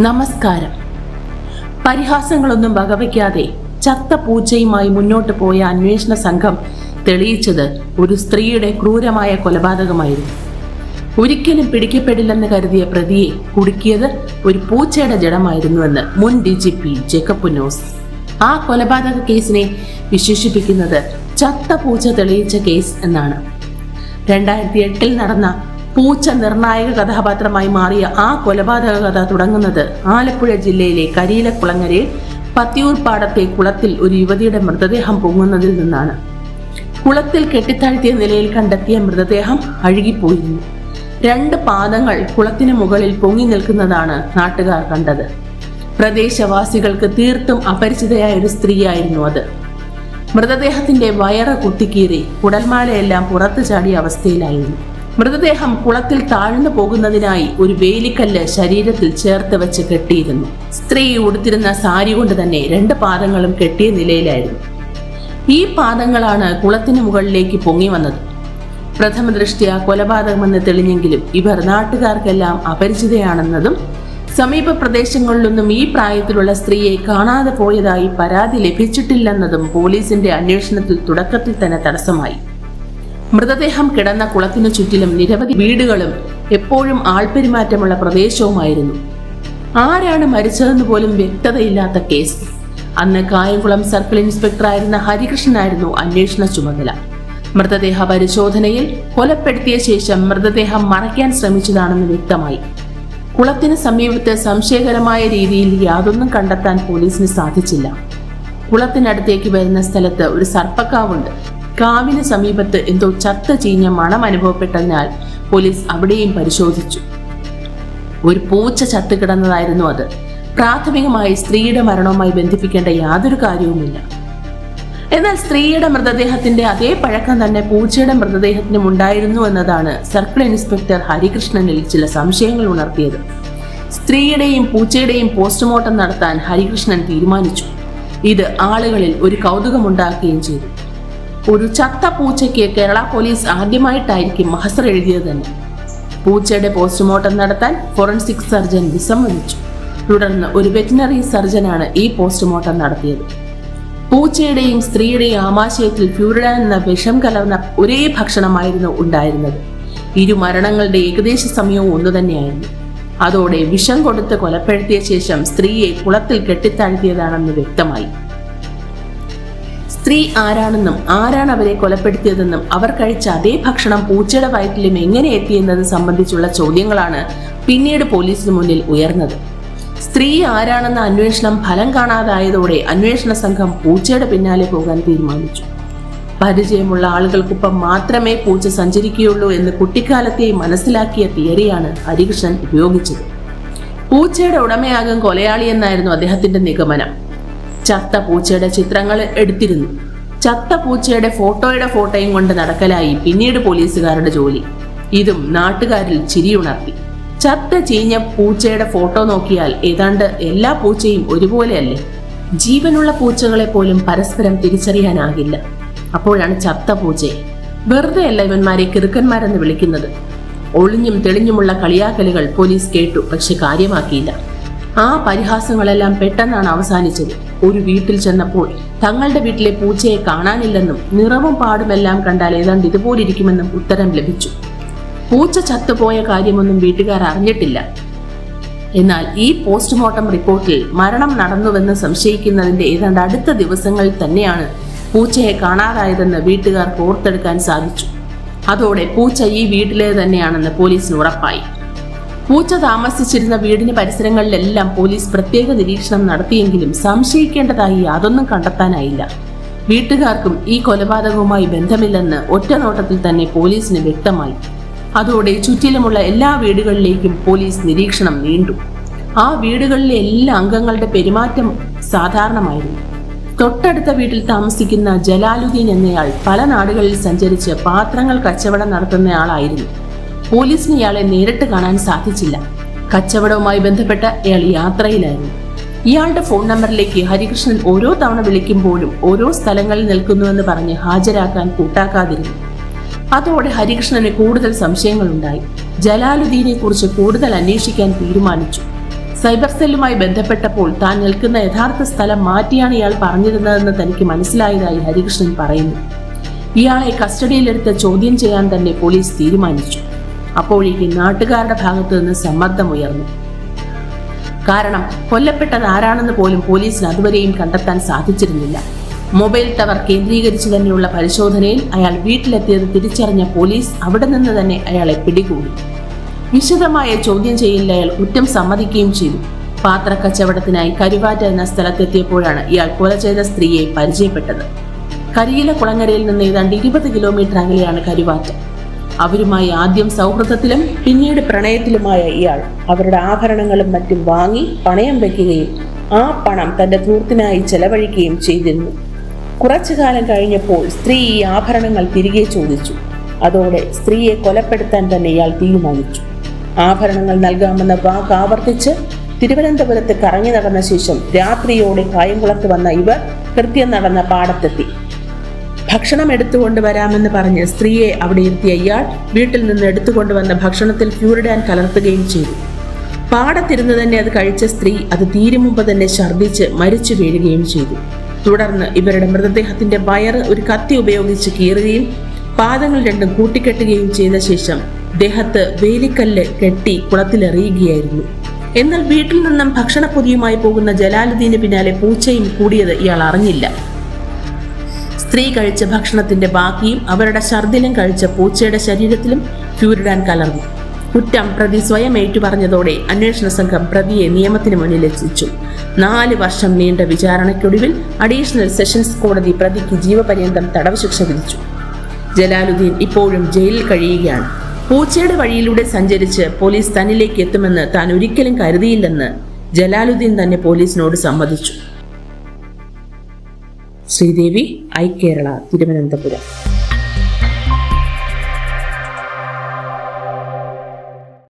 നമസ്കാരം. പരിഹാസങ്ങളൊന്നും വകവയ്ക്കാതെ ചത്ത പൂച്ചയുമായി മുന്നോട്ട് പോയ അന്വേഷണ സംഘം തെളിയിച്ചത് ഒരു സ്ത്രീയുടെ ക്രൂരമായ കൊലപാതകമായിരുന്നു. ഒരിക്കലും പിടിക്കപ്പെടില്ലെന്ന് കരുതിയ പ്രതിയെ കുടുക്കിയത് ഒരു പൂച്ചയുടെ ജഡമായിരുന്നുവെന്ന് മുൻ ഡി ജി പി ജേക്കബ് ആ കൊലപാതക കേസിനെ വിശേഷിപ്പിക്കുന്നത് ചത്ത പൂച്ച തെളിയിച്ച കേസ് എന്നാണ്. രണ്ടായിരത്തി എട്ടിൽ നടന്ന പൂച്ച നിർണായക കഥാപാത്രമായി മാറിയ ആ കൊലപാതക കഥ തുടങ്ങുന്നത് ആലപ്പുഴ ജില്ലയിലെ കരിയിലക്കുളങ്ങരയിൽ പത്തിയൂർ പാടത്തെ കുളത്തിൽ ഒരു യുവതിയുടെ മൃതദേഹം പൊങ്ങുന്നതിൽ നിന്നാണ്. കുളത്തിൽ കെട്ടിത്താഴ്ത്തിയ നിലയിൽ കണ്ടെത്തിയ മൃതദേഹം അഴുകിപ്പോയിരുന്നു. രണ്ട് പാദങ്ങൾ കുളത്തിന് മുകളിൽ പൊങ്ങി നിൽക്കുന്നതാണ് നാട്ടുകാർ കണ്ടത്. പ്രദേശവാസികൾക്ക് തീർത്തും അപരിചിതയായ ഒരു സ്ത്രീയായിരുന്നു അത്. മൃതദേഹത്തിന്റെ വയറ് കുത്തിക്കീറി കുടൽമാലയെല്ലാം പുറത്തു ചാടിയ അവസ്ഥയിലായിരുന്നു. മൃതദേഹം കുളത്തിൽ താഴ്ന്നു പോകുന്നതിനായി ഒരു വേലിക്കല്ല് ശരീരത്തിൽ ചേർത്ത് വെച്ച് കെട്ടിയിരുന്നു. സ്ത്രീ ഉടുത്തിരുന്ന സാരി കൊണ്ട് തന്നെ രണ്ട് പാദങ്ങളും കെട്ടിയ നിലയിലായിരുന്നു. ഈ പാദങ്ങളാണ് കുളത്തിന് മുകളിലേക്ക് പൊങ്ങി വന്നത്. പ്രഥമ ദൃഷ്ടിയ കൊലപാതകമെന്ന് തെളിഞ്ഞെങ്കിലും ഇവർ നാട്ടുകാർക്കെല്ലാം അപരിചിതയാണെന്നതും സമീപ പ്രദേശങ്ങളിലൊന്നും ഈ പ്രായത്തിലുള്ള സ്ത്രീയെ കാണാതെ പോയതായി പരാതി ലഭിച്ചിട്ടില്ലെന്നതും പോലീസിന്റെ അന്വേഷണത്തിൽ തുടക്കത്തിൽ തന്നെ തടസ്സമായി. മൃതദേഹം കിടന്ന കുളത്തിനു ചുറ്റിലും നിരവധി വീടുകളും എപ്പോഴും ആൾപെരുമാറ്റമുള്ള പ്രദേശവുമായിരുന്നു. ആരാണ് മരിച്ചതെന്ന് പോലും വ്യക്തതയില്ലാത്ത കേസ്. അന്ന് കായംകുളം സർക്കിൾ ഇൻസ്പെക്ടറായിരുന്ന ഹരികൃഷ്ണനായിരുന്നു അന്വേഷണ ചുമതല. മൃതദേഹ പരിശോധനയിൽ കൊലപ്പെടുത്തിയ ശേഷം മൃതദേഹം മറയ്ക്കാൻ ശ്രമിച്ചതാണെന്ന് വ്യക്തമായി. കുളത്തിന് സമീപത്ത് സംശയകരമായ രീതിയിൽ യാതൊന്നും കണ്ടെത്താൻ പോലീസിന് സാധിച്ചില്ല. കുളത്തിനടുത്തേക്ക് വരുന്ന സ്ഥലത്ത് ഒരു സർപ്പക്കാവുണ്ട്. കാവിന് സമീപത്ത് എന്തോ ചത്ത ചീഞ്ഞ മണം അനുഭവപ്പെട്ടതിനാൽ പോലീസ് അവിടെയും പരിശോധിച്ചു. ഒരു പൂച്ച ചത്തു കിടന്നതായിരുന്നു അത്. പ്രാഥമികമായി സ്ത്രീയുടെ മരണവുമായി ബന്ധിപ്പിക്കേണ്ട യാതൊരു കാര്യവുമില്ല. എന്നാൽ സ്ത്രീയുടെ മൃതദേഹത്തിന്റെ അതേ പഴക്കം തന്നെ പൂച്ചയുടെ മൃതദേഹത്തിനും ഉണ്ടായിരുന്നു എന്നതാണ് സർക്കിൾ ഇൻസ്പെക്ടർ ഹരികൃഷ്ണനിൽ ചില സംശയങ്ങൾ ഉണർത്തിയത്. സ്ത്രീയുടെയും പൂച്ചയുടെയും പോസ്റ്റ്മോർട്ടം നടത്താൻ ഹരികൃഷ്ണൻ തീരുമാനിച്ചു. ഇത് ആളുകളിൽ ഒരു കൗതുകമുണ്ടാക്കുകയും ചെയ്തു. ഒരു ചത്ത പൂച്ചയ്ക്ക് കേരള പോലീസ് ആദ്യമായിട്ടായിരിക്കും മഹസർ എഴുതിയത് തന്നെ. പൂച്ചയുടെ പോസ്റ്റ്മോർട്ടം നടത്താൻ ഫോറൻസിക് സർജൻ വിസമ്മതിച്ചു. തുടർന്ന് ഒരു വെറ്റിനറി സർജനാണ് ഈ പോസ്റ്റ്മോർട്ടം നടത്തിയത്. പൂച്ചയുടെയും സ്ത്രീയുടെയും ആമാശയത്തിൽ ഫ്യൂരിഡാൻ എന്ന വിഷം കലർന്ന ഒരേ ഭക്ഷണമായിരുന്നു ഉണ്ടായിരുന്നത്. ഇരു മരണങ്ങളുടെ ഏകദേശ സമയവും ഒന്നു തന്നെയായിരുന്നു. അതോടെ വിഷം കൊടുത്ത് കൊലപ്പെടുത്തിയ ശേഷം സ്ത്രീയെ കുളത്തിൽ കെട്ടിത്താഴ്ത്തിയതാണെന്ന് വ്യക്തമായി. സ്ത്രീ ആരാണെന്നും ആരാണ് അവരെ കൊലപ്പെടുത്തിയതെന്നും അവർ കഴിച്ച അതേ ഭക്ഷണം പൂച്ചയുടെ വയറ്റിലും എങ്ങനെ എത്തിയെന്നത് സംബന്ധിച്ചുള്ള ചോദ്യങ്ങളാണ് പിന്നീട് പോലീസിന് മുന്നിൽ ഉയർന്നത്. സ്ത്രീ ആരാണെന്ന അന്വേഷണം ഫലം കാണാതായതോടെ അന്വേഷണ സംഘം പൂച്ചയുടെ പിന്നാലെ പോകാൻ തീരുമാനിച്ചു. പരിചയമുള്ള ആളുകൾക്കൊപ്പം മാത്രമേ പൂച്ച സഞ്ചരിക്കുകയുള്ളൂ എന്ന് കുട്ടിക്കാലത്തെ മനസ്സിലാക്കിയ തിയറിയാണ് ഹരികൃഷ്ണൻ ഉപയോഗിച്ചത്. പൂച്ചയുടെ ഉടമയാകും കൊലയാളി എന്നായിരുന്നു അദ്ദേഹത്തിന്റെ നിഗമനം. ചത്ത പൂച്ചയുടെ ചിത്രങ്ങൾ എടുത്തിരുന്നു. ചത്ത പൂച്ചയുടെ ഫോട്ടോയുടെ ഫോട്ടോയും കൊണ്ട് നടക്കലായി പിന്നീട് പോലീസുകാരുടെ ജോലി. ഇതും നാട്ടുകാരിൽ ചിരിയുണർത്തി ചത്ത ചീഞ്ഞ പൂച്ചയുടെ ഫോട്ടോ നോക്കിയാൽ ഏതാണ്ട് എല്ലാ പൂച്ചയും ഒരുപോലെയല്ലേ ജീവനുള്ള പൂച്ചകളെ പോലും പരസ്പരം തിരിച്ചറിയാനാകില്ല. അപ്പോഴാണ് ചത്ത പൂച്ചയെ. വെറുതെ അല്ല ഇവന്മാരെ കിറുക്കന്മാരെന്ന് വിളിക്കുന്നത്. ഒളിഞ്ഞും തെളിഞ്ഞുമുള്ള കളിയാക്കലുകൾ പോലീസ് കേട്ടു പക്ഷെ കാര്യമാക്കിയില്ല. ആ പരിഹാസങ്ങളെല്ലാം പെട്ടെന്നാണ് അവസാനിച്ചത്. ഒരു വീട്ടിൽ ചെന്നപ്പോൾ തങ്ങളുടെ വീട്ടിലെ പൂച്ചയെ കാണാനില്ലെന്നും നിറവും പാടുമെല്ലാം കണ്ടാൽ ഏതാണ്ട് ഇതുപോലിരിക്കുമെന്നും ഉത്തരം ലഭിച്ചു. പൂച്ച ചത്തുപോയ കാര്യമൊന്നും വീട്ടുകാർ അറിഞ്ഞിട്ടില്ല. എന്നാൽ ഈ പോസ്റ്റ്മോർട്ടം റിപ്പോർട്ടിൽ മരണം നടന്നുവെന്ന് സംശയിക്കുന്നതിന്റെ ഏതാണ്ട് അടുത്ത ദിവസങ്ങളിൽ തന്നെയാണ് പൂച്ചയെ കാണാതായതെന്ന് വീട്ടുകാർക്ക് ഓർത്തെടുക്കാൻ സാധിച്ചു. അതോടെ പൂച്ച ഈ വീട്ടിലെ തന്നെയാണെന്ന് പോലീസിന് ഉറപ്പായി. പൂച്ച താമസിച്ചിരുന്ന വീടിന് പരിസരങ്ങളിലെല്ലാം പോലീസ് പ്രത്യേക നിരീക്ഷണം നടത്തിയെങ്കിലും സംശയിക്കേണ്ടതായി യാതൊന്നും കണ്ടെത്താനായില്ല. വീട്ടുകാർക്കും ഈ കൊലപാതകവുമായി ബന്ധമില്ലെന്ന് ഒറ്റ നോട്ടത്തിൽ തന്നെ പോലീസിന് വ്യക്തമായി. അതോടെ ചുറ്റിലുമുള്ള എല്ലാ വീടുകളിലേക്കും പോലീസ് നിരീക്ഷണം നീണ്ടു. ആ വീടുകളിലെ എല്ലാ അംഗങ്ങളുടെ പെരുമാറ്റം സാധാരണമായിരുന്നു. തൊട്ടടുത്ത വീട്ടിൽ താമസിക്കുന്ന ജലാലുദ്ദീൻ എന്നയാൾ പല നാടുകളിൽ സഞ്ചരിച്ച് പാത്രങ്ങൾ കച്ചവടം നടത്തുന്നയാളായിരുന്നു. പോലീസിന് ഇയാളെ നേരിട്ട് കാണാൻ സാധിച്ചില്ല. കച്ചവടവുമായി ബന്ധപ്പെട്ട ഇയാൾ യാത്രയിലായിരുന്നു. ഇയാളുടെ ഫോൺ നമ്പറിലേക്ക് ഹരികൃഷ്ണൻ ഓരോ തവണ വിളിക്കുമ്പോഴും ഓരോ സ്ഥലങ്ങളിൽ നിൽക്കുന്നുവെന്ന് പറഞ്ഞ് ഹാജരാക്കാൻ കൂട്ടാക്കാതിരുന്നു. അതോടെ ഹരികൃഷ്ണന് കൂടുതൽ സംശയങ്ങളുണ്ടായി. ജലാലുദ്ദീനെ കുറിച്ച് കൂടുതൽ അന്വേഷിക്കാൻ തീരുമാനിച്ചു. സൈബർ സെല്ലുമായി ബന്ധപ്പെട്ടപ്പോൾ താൻ നിൽക്കുന്ന യഥാർത്ഥ സ്ഥലം മാറ്റിയാണ് ഇയാൾ പറഞ്ഞിരുന്നതെന്ന് തനിക്ക് മനസ്സിലായതായി ഹരികൃഷ്ണൻ പറയുന്നു. ഇയാളെ കസ്റ്റഡിയിലെടുത്ത് ചോദ്യം ചെയ്യാൻ തന്നെ പോലീസ് തീരുമാനിച്ചു. അപ്പോഴേക്ക് നാട്ടുകാരുടെ ഭാഗത്തു നിന്ന് സമ്മർദ്ദമുയർന്നു കാരണം കൊല്ലപ്പെട്ടത് ആരാണെന്ന് പോലും പോലീസിന് അതുവരെയും കണ്ടെത്താൻ സാധിച്ചിരുന്നില്ല. മൊബൈൽ ടവർ കേന്ദ്രീകരിച്ചു തന്നെയുള്ള പരിശോധനയിൽ അയാൾ വീട്ടിലെത്തിയത് തിരിച്ചറിഞ്ഞ പോലീസ് അവിടെ നിന്ന് തന്നെ അയാളെ പിടികൂടി. വിശദമായ ചോദ്യം ചെയ്യലിൽ അയാൾ കുറ്റം സമ്മതിക്കുകയും ചെയ്തു. പാത്രക്കച്ചവടത്തിനായി കരുവാറ്റ എന്ന സ്ഥലത്തെത്തിയപ്പോഴാണ് ഇയാൾ കൊല ചെയ്ത സ്ത്രീയെ പരിചയപ്പെട്ടത്. കരിയില കുളങ്ങരയിൽ നിന്ന് ഏതാണ്ട് ഇരുപത് കിലോമീറ്റർ അകലെയാണ് കരുവാറ്റ. അവരുമായി ആദ്യം സൗഹൃദത്തിലും പിന്നീട് പ്രണയത്തിലുമായ ഇയാൾ അവരുടെ ആഭരണങ്ങളും മറ്റും വാങ്ങി പണയം വെക്കുകയും ആ പണം തന്റെ ധൂർത്തിനായി ചെലവഴിക്കുകയും ചെയ്തിരുന്നു. കുറച്ചു കാലം കഴിഞ്ഞപ്പോൾ സ്ത്രീ ഈ ആഭരണങ്ങൾ തിരികെ ചോദിച്ചു. അതോടെ സ്ത്രീയെ കൊലപ്പെടുത്താൻ തന്നെ ഇയാൾ തീരുമാനിച്ചു. ആഭരണങ്ങൾ നൽകാമെന്ന വാക്ക് ആവർത്തിച്ച് തിരുവനന്തപുരത്ത് കറങ്ങി നടന്ന ശേഷം രാത്രിയോടെ കായംകുളത്ത് വന്ന ഇവർ കൃത്യം നടന്ന പാടത്തെത്തി. ഭക്ഷണം എടുത്തുകൊണ്ട് വരാമെന്ന് പറഞ്ഞ് സ്ത്രീയെ അവിടെ എത്തിയ ഇയാൾ വീട്ടിൽ നിന്ന് എടുത്തുകൊണ്ടുവന്ന ഭക്ഷണത്തിൽ ഫ്യൂരിഡാൻ കലർത്തുകയും ചെയ്തു. പാടത്തിരുന്ന് തന്നെ അത് കഴിച്ച സ്ത്രീ അത് തീരും മുമ്പ് തന്നെ ഛർദ്ദിച്ച് മരിച്ചു വീഴുകയും ചെയ്തു. തുടർന്ന് ഇവരുടെ മൃതദേഹത്തിന്റെ വയറ് ഒരു കത്തി ഉപയോഗിച്ച് കീറുകയും പാദങ്ങൾ രണ്ടും കൂട്ടിക്കെട്ടുകയും ചെയ്ത ശേഷം ദേഹത്ത് വേലിക്കല്ല് കെട്ടി കുളത്തിലെറിയുകയായിരുന്നു. എന്നാൽ വീട്ടിൽ നിന്നും ഭക്ഷണപ്പൊതിയുമായി പോകുന്ന ജലാലുദ്ദീന് പിന്നാലെ പൂച്ചയും കൂടിയത് ഇയാൾ അറിഞ്ഞില്ല. സ്ത്രീ കഴിച്ച ഭക്ഷണത്തിന്റെ ബാക്കിയും അവരുടെ ഛർദിലും കഴിച്ച പൂച്ചയുടെ ശരീരത്തിലും ഫ്യൂരിഡാൻ കലർന്നു. കുറ്റം പ്രതി സ്വയം ഏറ്റുപറഞ്ഞതോടെ അന്വേഷണ സംഘം പ്രതിയെ നിയമത്തിന് മുന്നിൽ എത്തിച്ചു. നാല് വർഷം നീണ്ട വിചാരണയ്ക്കൊടുവിൽ അഡീഷണൽ സെഷൻസ് കോടതി പ്രതിക്ക് ജീവപര്യന്തം തടവ് ശിക്ഷ വിധിച്ചു. ജലാലുദ്ദീൻ ഇപ്പോഴും ജയിലിൽ കഴിയുകയാണ്. പൂച്ചയുടെ വഴിയിലൂടെ സഞ്ചരിച്ച് പോലീസ് തന്നിലേക്ക് എത്തുമെന്ന് താൻ ഒരിക്കലും കരുതിയില്ലെന്ന് ജലാലുദ്ദീൻ തന്നെ പോലീസിനോട് സമ്മതിച്ചു. ശ്രീദേവി ഐ കേരള തിരുവനന്തപുരം.